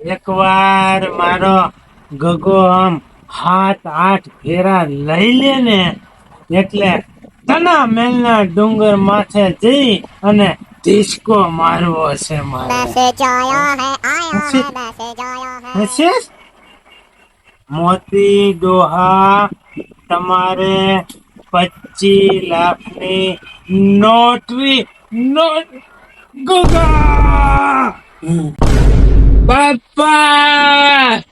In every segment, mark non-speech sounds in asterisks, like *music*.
એકવાર મારો ગગો આમ હાથ આઠ ફેરા લઈ લે ને એટલે તના મેલના ડુંગર માથે જઈ અને ડિસ્કો મારવો છે મારે. હશે? મોતી ડોહા તમારે પચીસ લાખની નોટરી નોટ ગગા! બાપા!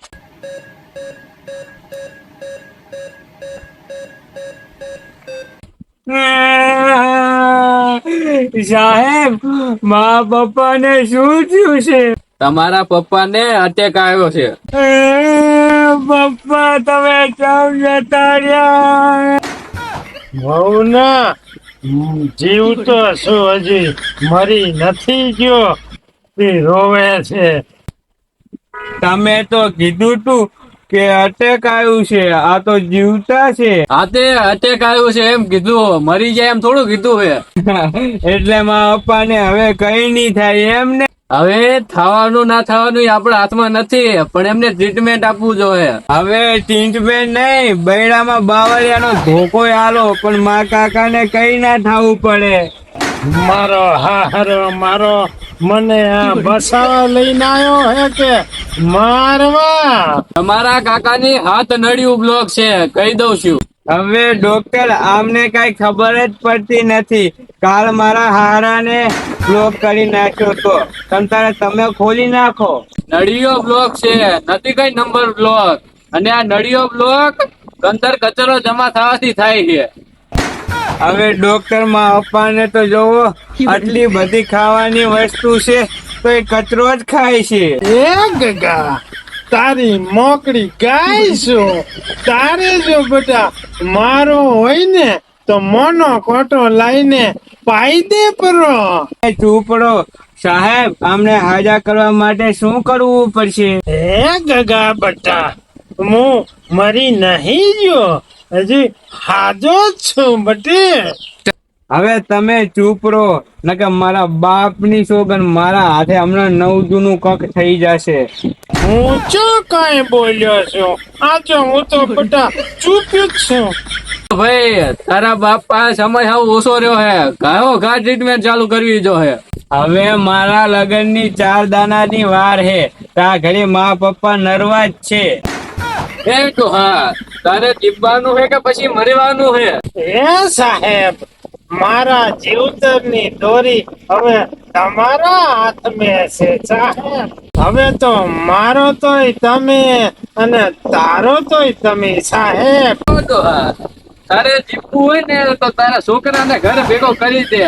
સાહેબ મા પપ્પા ને શું થયું છે? તમારા પપ્પાને અટેક આવ્યો છે. પપ્પા તમે કેમ જતા રહ્યા? બહુ જીવ તો છું હજી મરી નથી ગયો? તે રોવે છે. તમે તો કીધું તું કે અટેક આવ્યું છે આ તો જીવતા છે. આ તે અટેક આવ્યું છે એમ કીધું મરી જાય એમ થોડું કીધું છે. *laughs* એટલે મા પપ્પા ને હવે કઈ નહીં થાય એમ ને હવે થવાનું ના થવાનું આપણા હાથમાં નથી પણ એમને ટ્રીટમેન્ટ આપવું જોઈએ. હવે ટ્રીટમેન્ટ નહીં બૈરામાં બાવળિયાનો ધોકો આલો પણ મા કાકાને કઈ ના થવું પડે. મારો હારો મારો મને આ બસાવા લઈને આવ્યો હે કે મારવા? તમારા કાકાની હાથ નડિયું બ્લોક છે કહી દઉં છું. હવે ડોક્ટર આમને કઈ ખબર જ પડતી નથી. કાલ મારા હારાને બ્લોક કરી નાખ્યો તો. તમ તમે ખોલી નાખો. નળિયો બ્લોક છે. નથી કઈ નંબર બ્લોક અને આ નળિયો બ્લોક ગંદર કચરો જમા થવાથી થાય છે. હવે ડોક્ટરમાં અપાને તો જોવો આટલી બધી ખાવાની વસ્તુ છે તો એ કચરો જ ખાય છે. એ ગગા. તારી મોકડી ગાય છું તારે જો બેટા મારો હોય ને તો મોનો કોટો લઈને પાઈ દે પરો. ચૂપડો સાહેબ આમને હાજા કરવા માટે શું કરવું પડશે? હે ગગા બટા હું મરી નહીં જો હજી હાજો છું બટે. હવે તમે ચૂપ રહો. નકે મારા બાપની સોગન મારા હાથે હમણાં નવ જૂનું કક થઈ જશે. હું ચો કઈ બોલ્યો છું? આજો હું તો બટા ચૂપ જ છું. ભાઈ તારા બાપા સમય હવે ઓછો રહ્યો હે. કયો ઘા ટ્રીટમેન્ટ ચાલુ કરવી જો હે. હવે મારા લગનની ચાર દાનાની વાર હે. તા ઘરે મા પપ્પા નરવા જ છે. એ તો હા. તારે જીવવાનું હે કે પછી મરવાનું હે? એ સાહેબ મારા જીવતરની દોરી હવે તમારા હાથમાં છે સાહેબ હવે તો મારો તોય તમે અને તારો તોય તમે સાહેબ. તારે જીવવું હોય ને તો તારા છોકરાને ઘર ભેગો કરી દે.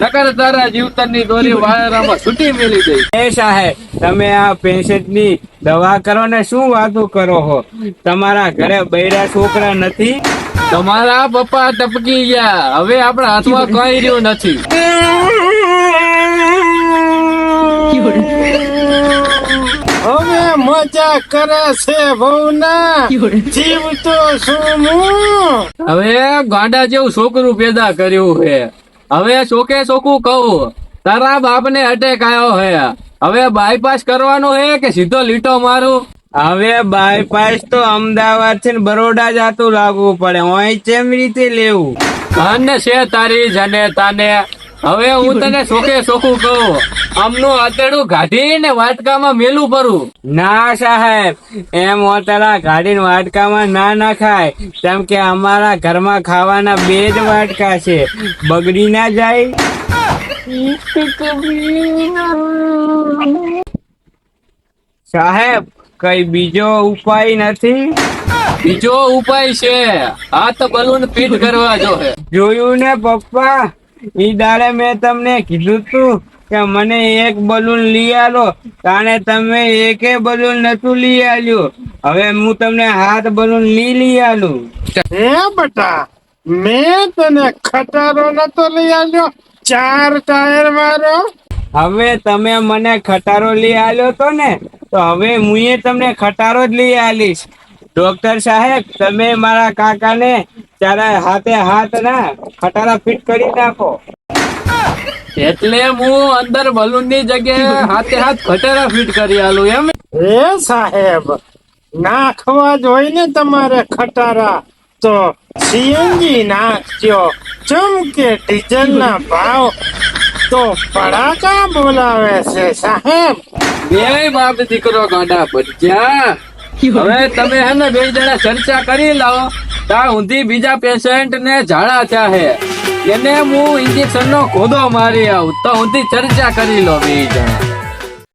નકર તારા જીવતરની દોરી વાયરામાં છૂટી મેલી દે. એ સાહેબ તમે આ પેશન્ટની દવા કરો ને શું વાતો કરો હો? તમારા ઘરે બૈરા છોકરા નથી? તમારા પપ્પા ટપકી ગયા. હવે આપણા હાથમાં કઈ રહ્યું નથી. હવે મજા કરે છે ભવના જીવ તો શું હવે ગાંડા જેવું છોકરું પેદા કર્યું છે. હવે ચોકે શોકું કહું. તારા બાપને અટેક આવ્યો છે. હવે બાયપાસ કરવાનો હે કે સીધો લીટો મારું? હવે બાયપાસ તો અમદાવાદથી બરોડા જતું લાગવું પડે. અહીં કેમ રીતે લેવું? અને છે તારી જને તાને. હવે હું તને શોકે ચોખ્ખું કહું. આમનું આતેડું ગાઢીને વાટકામાં મેલું પરું ના સાહેબ એમ ઓતરા ગાડીને વાટકામાં ના નાખાય. કેમ કે અમારા ઘરમાં ખાવાના બે જ વાટકા છે. બગડી ના જાય. સાહેબ કઈ બીજો ઉપાય નથી? બીજો ઉપાય છે. હાથ બલૂન ફિટ કરવા જો જોયું ને પપ્પા? ઈ દાડે મેં તમને કીધું તું કે મને એક બલૂન લઈ આલો. તાણે તમે એકે બલૂન નતું લઈ આલ્યું. હવે હું તમને હાથ બલૂન લઈ લઈ આલું. હે બટા મેં તને ખટારો નતો લઈ આલ્યો. ચાર ટાયર વાળો હવે તમે મને ખટારો લઈ આલ્યો તો ને? તો હવે મુએ તમને ખટારો જ લઈ આલીશ. ડોક્ટર સાહેબ તમે મારા કાકાને ચારે હાથે હાથ ના ખટારા ફિટ કરી નાખો. એટલે હું અંદર બલૂનની જગ્યાએ હાથે હાથ ખટારા ફિટ કરી આલું એમ. એ સાહેબ નાખવા જોઈએ ને તમારે ખટારા. તો સીએનજી નાખજો. ચમકે ડીઝલ ના ભાવ તો પડાકા બોલાવે છે સાહેબ. બે બાપ દીકરો ગાંડા પડ્યા હવે તમે હે ને બે જણા ચર્ચા કરી લાવો. ત્યાં ઊંધી બીજા પેશન્ટ ને ઝાડા થયા હે. એને હું ઇન્જેક્શન નો ખોદો મારી આવું. તો ઊંધી ચર્ચા કરી લો બે જણા.